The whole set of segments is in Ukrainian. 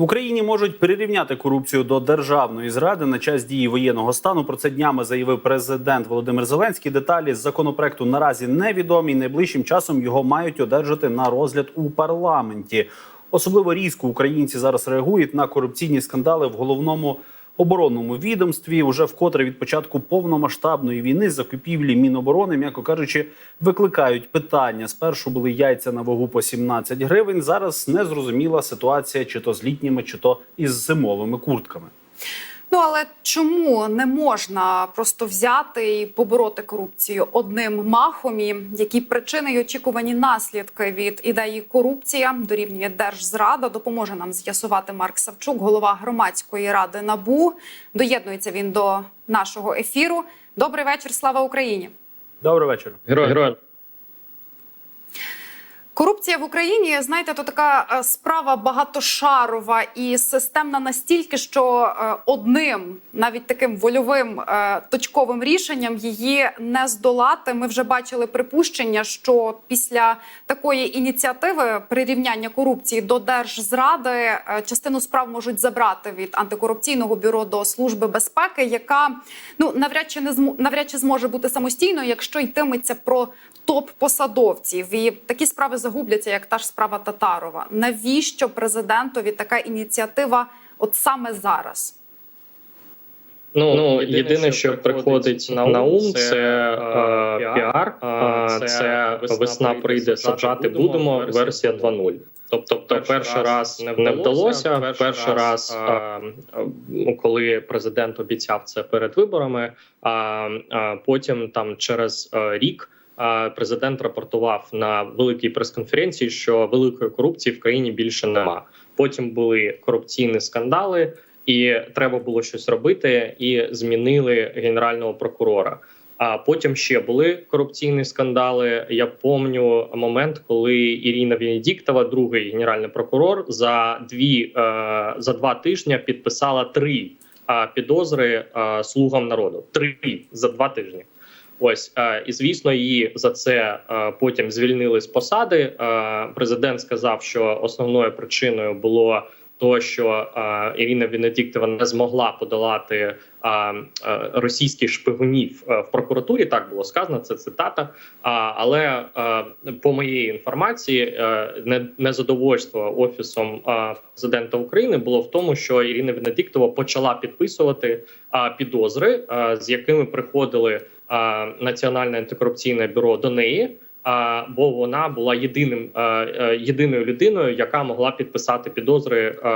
В Україні можуть прирівняти корупцію до державної зради на час дії воєнного стану. Про це днями заявив президент Володимир Зеленський. Деталі законопроекту наразі невідомі. Найближчим часом його мають одержати на розгляд у парламенті. Особливо різко українці зараз реагують на корупційні скандали в головному оборонному відомстві. Уже вкотре від початку повномасштабної війни закупівлі Міноборони, м'яко кажучи, викликають питання. Спершу були яйця на вагу по 17 гривень. Зараз незрозуміла ситуація, чи то з літніми, чи то із зимовими куртками. Ну але чому не можна просто взяти і побороти корупцію одним махом, і які причини й очікувані наслідки від ідеї корупція дорівнює держзрада? Допоможе нам з'ясувати Марк Савчук, голова громадської ради НАБУ. Доєднується він до нашого ефіру. Добрий вечір, слава Україні! Добрий вечір. Героям. Корупція в Україні, знаєте, то така е, справа багатошарова і системна настільки, що е, одним, навіть таким вольовим е, точковим рішенням її не здолати. Ми вже бачили припущення, що після такої ініціативи прирівняння корупції до держзради частину справ можуть забрати від антикорупційного бюро до служби безпеки, яка ну навряд чи не змо- навряд чи зможе бути самостійною, якщо йтиметься про топ-посадовців. І такі справи загубляться, як та ж справа Татарова. Навіщо президентові така ініціатива от саме зараз? Ну, ну єдине, що приходить на ум, це е, піар, е, це весна прийде, саджати будемо. Версія 2.0. Тобто, перший раз не вдалося. Перший раз, коли президент обіцяв це перед виборами, а а потім там через е, рік. Е, Президент рапортував на великій прес-конференції, що великої корупції в країні більше нема. Потім були корупційні скандали, і треба було щось робити, і змінили генерального прокурора. А потім ще були корупційні скандали. Я пам'ятаю момент, коли Ірина Венедіктова, другий генеральний прокурор, за дві е, за два тижні підписала три е, підозри слугам народу. Три за два тижні. Ось е, і звісно, її за це е, потім звільнили з посади. Е, Президент сказав, що основною причиною було то, що Ірина Венедіктова не змогла подолати російських шпигунів в прокуратурі. Так було сказано, це цитата. Але по моїй інформації, не- незадовольство офісом президента України було в тому, що Ірина Венедіктова почала підписувати підозри, з якими приходили Національне антикорупційне бюро до неї. Бо вона була єдиним е, єдиною людиною, яка могла підписати підозри е,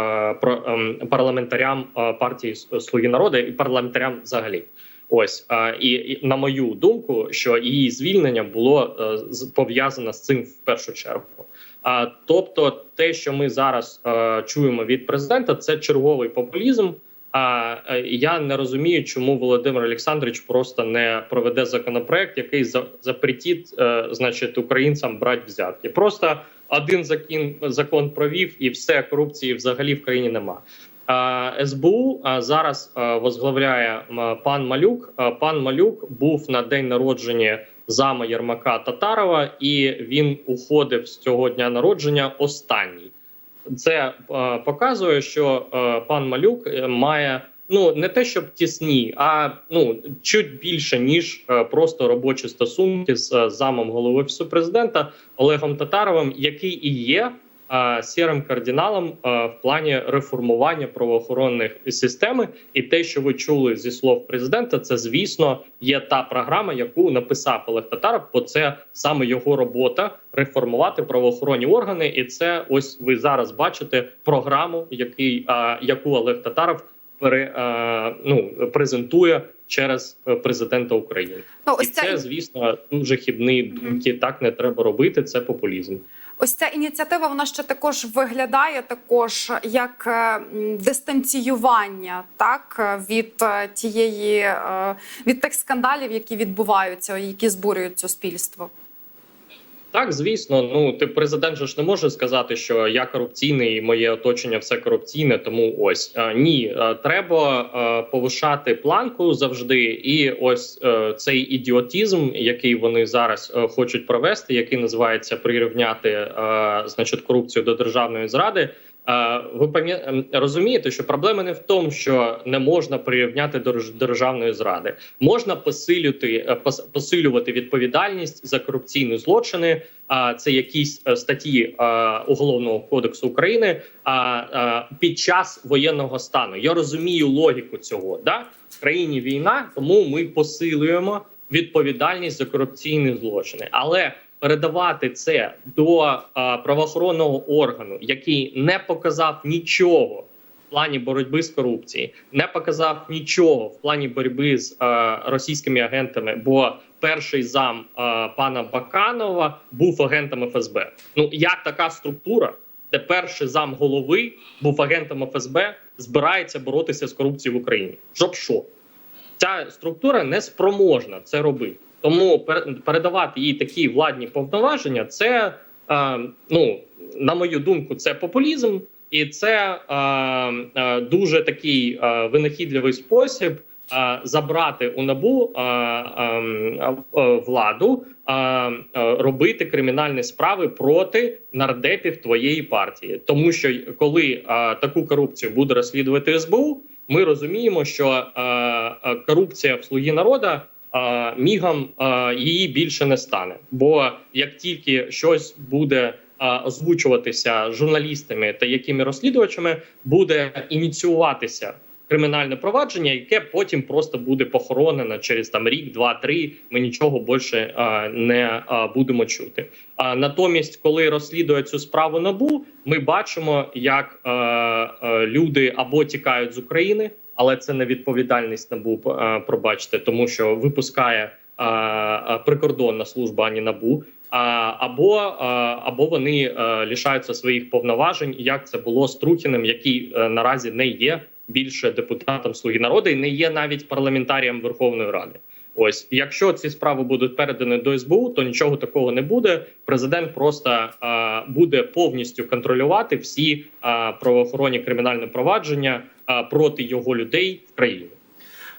ем, парламентарям е, партії «С- Слуги народу і парламентарям взагалі. Ось і, на мою думку, що її звільнення було пов'язано з цим в першу чергу. А тобто, те, що ми зараз чуємо від президента, це черговий популізм. А е, я не розумію, чому Володимир Олександрович просто не проведе законопроект, який за запретить, е, значить, українцям брати взятки. Просто один закін закон провів, і все корупції взагалі в країні нема. СБУ зараз возглавляє пан Малюк. Пан Малюк був на день народження зама Єрмака Татарова, і він уходив з цього дня народження останній. Це е, показує, що е, пан Малюк е, має ну не те, щоб тісні, а ну чуть більше ніж просто робочі стосунки з замом голови офісу президента Олегом Татаровим, який і є сірим кардиналом е, в плані реформування правоохоронних системи. І те, що ви чули зі слов президента, це звісно є та програма, яку написав Олег Татаров, бо це саме його робота реформувати правоохоронні органи. І це ось ви зараз бачите програму, який, е, яку Олег Татаров пере, е, ну, презентує через е, президента України. Ну І ось ця це, звісно, дуже хибні думки. Так не треба робити. Це популізм. Ось ця ініціатива вона ще також виглядає також як е, дистанціювання, так е, від е, тієї від тих скандалів, які відбуваються, які збурюють суспільство. Так, звісно, ну ти президент же ж не може сказати, що я корупційний, і моє оточення все корупційне. Тому ось Е, ні, е, треба е, повишати планку завжди. І ось е, цей ідіотізм, який вони зараз е, хочуть провести, який називається прирівняти, е, значить, корупцію до державної зради. Ви пам'я- ем, розумієте, що проблема не в тому, що не можна прирівняти до державної зради. Можна посилювати е, посилювати відповідальність за корупційні злочини. А це якісь е, статті е, Уголовного кодексу України а, під час воєнного стану. Я розумію логіку цього. Да? В країні війна, тому ми посилюємо відповідальність за корупційні злочини, але передавати це до правоохоронного органу, який не показав нічого в плані боротьби з корупцією, не показав нічого в плані боротьби з російськими агентами. Бо перший зам е, пана Баканова був агентом ФСБ. Ну як така структура, де перший зам голови був агентом ФСБ, збирається боротися з корупцією в Україні? Щоб що? Ця структура не спроможна це робити. Тому пер- передавати їй такі владні повноваження, це е, ну на мою думку, це популізм, і це е, е, дуже такий е, винахідливий спосіб е, забрати у набу е, е, е, владу, е, робити кримінальні справи проти нардепів твоєї партії, тому що коли е, таку корупцію буде розслідувати СБУ, ми розуміємо, що е, корупція в слуги народа мігом її більше не стане. Бо як тільки щось буде озвучуватися журналістами та якими розслідувачами, буде ініціюватися кримінальне провадження, яке потім просто буде похоронено через там рік, два, три. Ми нічого більше не будемо чути. А натомість, коли розслідує цю справу набу, ми бачимо, як люди або тікають з України, але це не відповідальність набу. е, пробачте, тому що випускає е, е, прикордонна служба, ані набу. Або, або вони лишаються своїх повноважень, як це було з Трухіним, який наразі не є більше депутатом Слуги народу і не є навіть парламентарієм Верховної Ради. Ось, якщо ці справи будуть передані до СБУ, то нічого такого не буде. Президент просто буде повністю контролювати всі правоохоронні кримінальні провадження проти його людей в країні.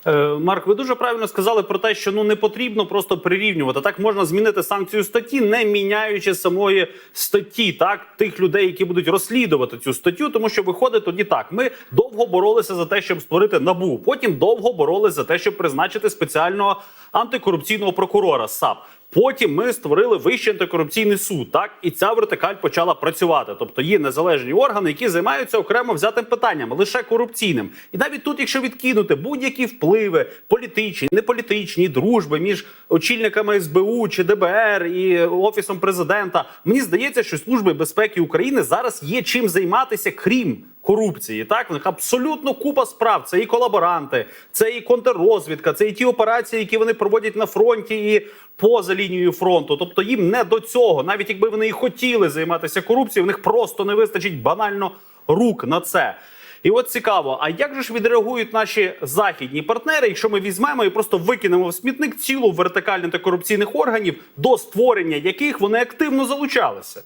Е, Марк, ви дуже правильно сказали про те, що ну не потрібно просто прирівнювати. Так можна змінити санкцію статті, не міняючи самої статті, так тих людей, які будуть розслідувати цю статтю, тому що виходить тоді так. Ми довго боролися за те, щоб створити набу. Потім довго боролися за те, щоб призначити спеціального антикорупційного прокурора САП. Потім ми створили вищий антикорупційний суд, так і ця вертикаль почала працювати. Тобто є незалежні органи, які займаються окремо взятим питанням, лише корупційним. І навіть тут, якщо відкинути будь-які впливи, політичні, неполітичні, дружби між очільниками СБУ чи ДБР і офісом президента, мені здається, що служби безпеки України зараз є чим займатися, крім корупції. Так в них абсолютно купа справ. Це і колаборанти, це і контррозвідка, це і ті операції, які вони проводять на фронті і поза лінією фронту. Тобто їм не до цього, навіть якби вони і хотіли займатися корупцією, в них просто не вистачить банально рук на це. І от цікаво, а як же ж відреагують наші західні партнери, якщо ми візьмемо і просто викинемо в смітник цілу вертикаль антикорупційних органів, до створення яких вони активно залучалися?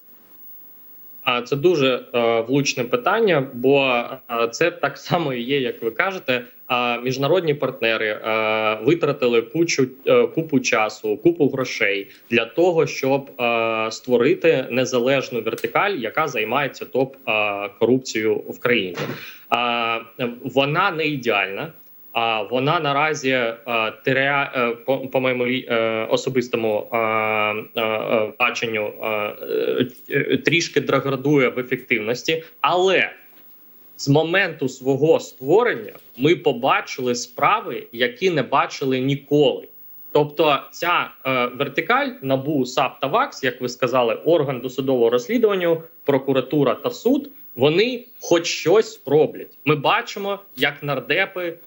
А це дуже е, влучне питання, бо е, це так само і є, як ви кажете. А міжнародні партнери е, витратили кучу купу часу, купу грошей для того, щоб створити незалежну вертикаль, яка займається топ корупцією в країні. Вона не ідеальна. А вона наразі е, теря, е, по, моєму е, особистому баченню трішки деградує в ефективності, але з моменту свого створення ми побачили справи, які не бачили ніколи. Тобто, ця вертикаль НАБУ, САП та ВАКС, як ви сказали, орган досудового розслідування, прокуратура та суд, вони хоч щось роблять. Ми бачимо, як нардепи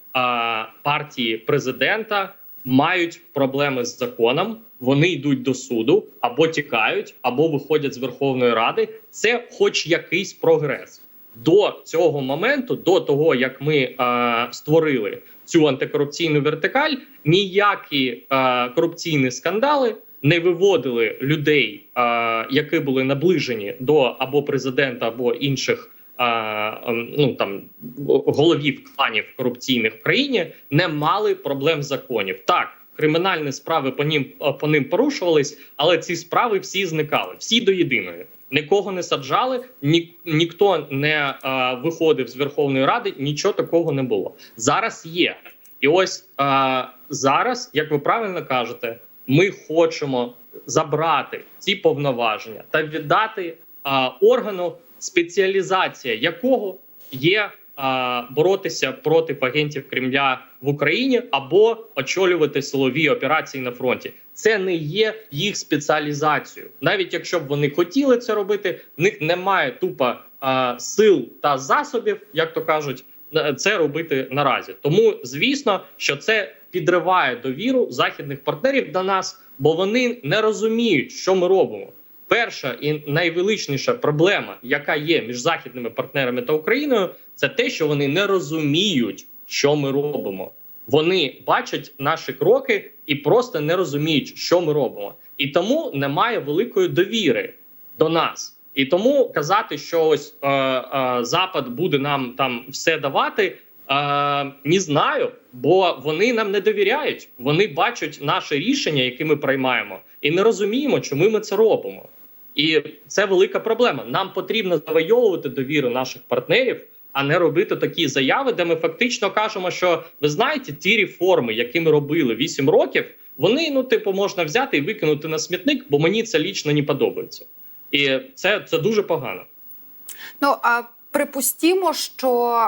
партії президента мають проблеми з законом. Вони йдуть до суду або тікають, або виходять з Верховної Ради. Це, хоч якийсь прогрес до цього моменту, до того як ми е, створили цю антикорупційну вертикаль, ніякі е, корупційні скандали не виводили людей, е, які були наближені до або президента, або інших. Е, ем, Ну там головів кланів корупційних в країні не мали проблем законів. Так, кримінальні справи по ним по ним порушувались, але ці справи всі зникали, всі до єдиної. Нікого не саджали, ні, ніхто не е, виходив з Верховної Ради, нічого такого не було. Зараз є. І ось е, зараз, як ви правильно кажете, ми хочемо забрати ці повноваження та віддати е, органу, спеціалізація якого є е, боротися проти агентів Кремля в Україні або очолювати силові операції на фронті. Це не є їх спеціалізацією. Навіть якщо б вони хотіли це робити, в них немає тупо е, сил та засобів, як то кажуть, це робити наразі. Тому звісно, що це підриває довіру західних партнерів до нас, бо вони не розуміють, що ми робимо. Перша і найвеличніша проблема, яка є між західними партнерами та Україною, це те, що вони не розуміють, що ми робимо. Вони бачать наші кроки і просто не розуміють, що ми робимо, і тому немає великої довіри до нас. І тому казати, що ось е, е, Запад буде нам там все давати. Е, не знаю, бо вони нам не довіряють. Вони бачать наше рішення, яке ми приймаємо, і не розуміємо, чому ми це робимо. І це велика проблема. Нам потрібно завойовувати довіру наших партнерів, а не робити такі заяви, де ми фактично кажемо, що ви знаєте, ті реформи, які ми робили 8 років, вони ну типу можна взяти і викинути на смітник, бо мені це лічно не подобається, і це, це дуже погано. Ну а припустімо, що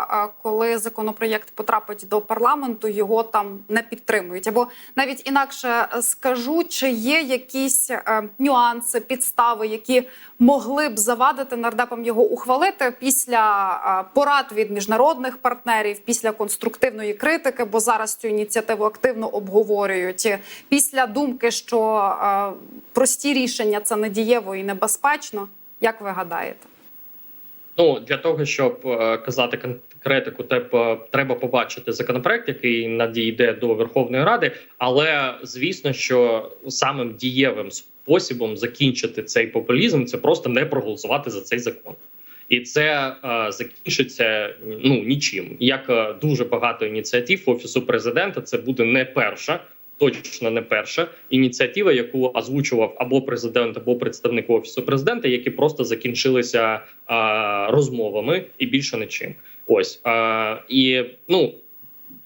коли законопроєкт потрапить до парламенту, його там не підтримують. Або навіть інакше е, скажу, чи є якісь е, нюанси, підстави, які могли б завадити нардепам його ухвалити після е, порад від міжнародних партнерів, після конструктивної критики, бо зараз цю ініціативу активно обговорюють. Після думки, що е, прості рішення це недієво і небезпечно. Як ви гадаєте? Ну для того, щоб е, казати конкретику, треба, треба побачити законопроект, який надійде до Верховної Ради. Але звісно, що самим дієвим способом закінчити цей популізм це просто не проголосувати за цей закон. І це е, закінчиться ну нічим. Як е, дуже багато ініціатив офісу президента, це буде не перша, точно не перша ініціатива, яку озвучував або президент, або представник офісу президента, які просто закінчилися е, розмовами і більше нічим. Ось е, і ну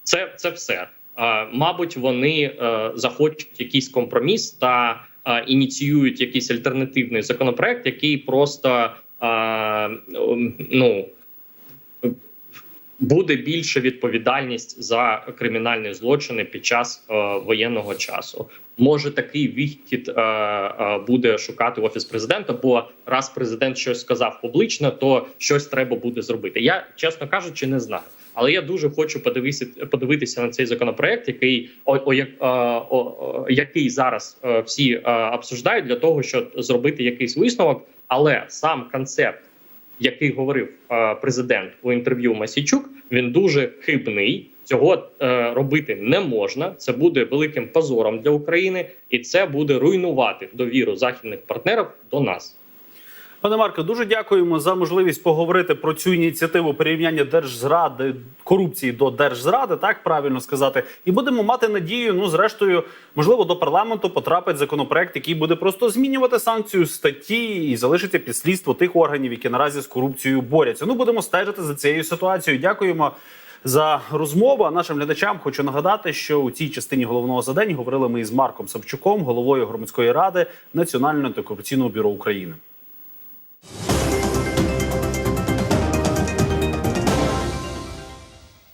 це, це все. Е, мабуть, вони е, захочуть якийсь компроміс та е, ініціюють якийсь альтернативний законопроект, який просто е, ну буде більше відповідальність за кримінальні злочини під час е, воєнного часу. Може такий вихід е, е, буде шукати офіс президента, бо раз президент щось сказав публічно, то щось треба буде зробити. Я чесно кажучи, не знаю. Але я дуже хочу подивитися, подивитися на цей законопроект, який о, о, е, о, о, який зараз е, всі е, обсуждають для того, щоб зробити якийсь висновок. Але сам концепт який говорив е, президент у інтерв'ю Масічук, він дуже хибний. Цього е, робити не можна. Це буде великим позором для України, і це буде руйнувати довіру західних партнерів до нас. Пане Марко, дуже дякуємо за можливість поговорити про цю ініціативу порівняння держзради корупції до держзради, так правильно сказати. І будемо мати надію. Ну, зрештою, можливо, до парламенту потрапить законопроект, який буде просто змінювати санкцію статті і залишиться під слідство тих органів, які наразі з корупцією борються. Ну, будемо стежити за цією ситуацією. Дякуємо. За розмову нашим глядачам хочу нагадати, що у цій частині головного задень говорили ми із Марком Савчуком, головою громадської ради Національного антикорупційного бюро України. Thank you.